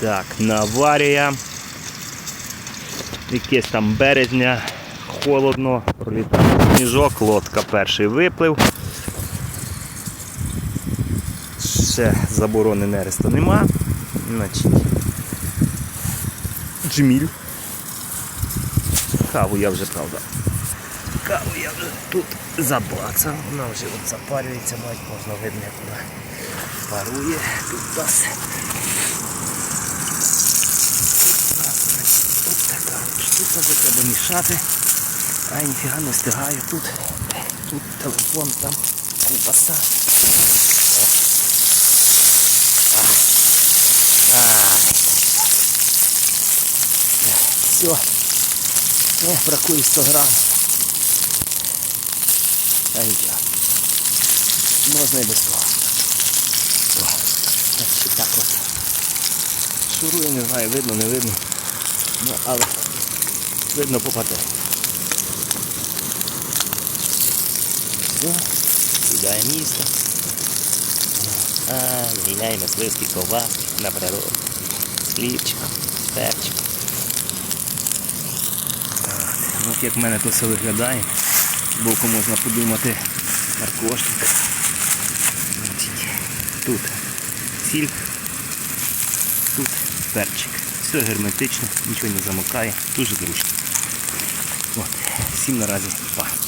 Так, наварія. Якесь там березня, холодно, пролітає сніжок, лодка перший виплив. Ще заборони нересту нема. Значить, джміль. Каву я вже, правда. Каву я вже тут забацав. Вона вже от запалюється, мать можна видно, як вона парує. Тут нас. Штука, треба мішати. Ай, ніфіга не встигаю тут. Тут телефон, там ковбаса. Все. О, бракує 100 грам. А нічого. Можна і без того. О, так от. Шурую, не знаю, видно, не видно. Ну, але видно по паттерну. Все, сідає місто. Міняє мисливський ковбас на природу. З перчиком. Так, От як в мене то все виглядає. Боку можна подумати наркошник. Значить, Тут сіль, тут перчик. Все герметично, нічого не замокає, дуже зручно. Всім наразі па.